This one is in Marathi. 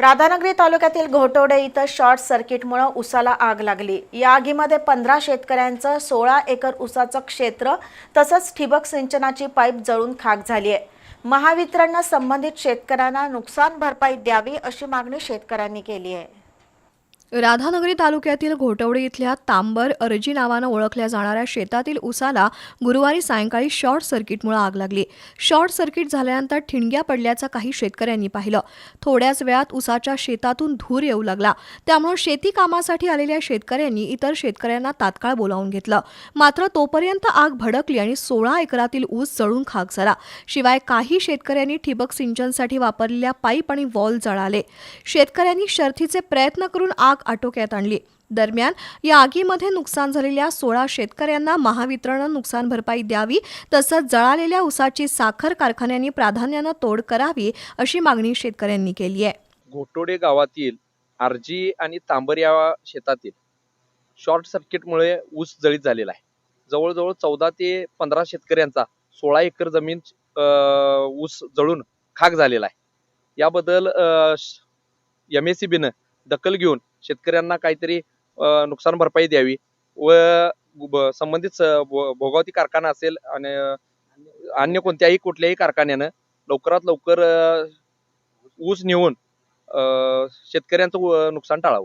राधानगरी तालुक्यातील घोटोडे इथं शॉर्ट सर्किटमुळे उसाला आग लागली. या आगीमध्ये पंधरा शेतकऱ्यांचं सोळा एकर उसाचं क्षेत्र तसंच ठिबक सिंचनाची पाईप जळून खाक झाली आहे महावितरणनं संबंधित शेतकऱ्यांना नुकसान भरपाई द्यावी अशी मागणी शेतकऱ्यांनी केली आहे राधानगरी तालुक्यातील घोटवडी इथल्या तांबर अर्जी नावानं ओळखल्या जाणाऱ्या शेतातील उसाला गुरुवारी सायंकाळी शॉर्ट सर्किटमुळे आग लागली. शॉर्ट सर्किट झाल्यानंतर ठिणग्या पडल्याचं काही शेतकऱ्यांनी पाहिलं. थोड्याच वेळात उसाच्या शेतातून धूर येऊ लागला. त्यामुळे शेती कामासाठी आलेल्या शेतकऱ्यांनी इतर शेतकऱ्यांना तात्काळ बोलावून घेतलं. मात्र तोपर्यंत आग भडकली आणि सोळा एकरातील ऊस जळून खाक झाला. शिवाय काही शेतकऱ्यांनी ठिबक सिंचनसाठी वापरलेल्या पाईप आणि वॉल जळाले. शेतकऱ्यांनी शर्थीचे प्रयत्न करून आग आटोक्यात आणली. दरम्यान या आगीमध्ये नुकसान झालेल्या सोळा शेतकऱ्यांना महावितरणं नुकसान भरपाई द्यावी तसंच जळालेल्या उसाची साखर कारखान्यांनी प्राधान्यानं तोड करावी अशी मागणी शेतकऱ्यांनी केली आहे. घोटोडे गावातील आरजी आणि तांबर या शेतातील शॉर्ट सर्किटमुळे ऊस जळीत झालेला आहे. जवळजवळ चौदा ते पंधरा शेतकऱ्यांचा सोळा एकर जमीन ऊस जळून खाक झालेला आहे. याबद्दल एम एस सी बीनं दखल घेऊन शेतकऱ्यांना काहीतरी नुकसान भरपाई द्यावी व संबंधित भो- भोगावती कारखाना असेल आणि अन्य कोणत्याही कुठल्याही कारखान्यानं लवकरात लवकर ऊस नेऊन शेतकऱ्यांचं नुकसान टाळावं.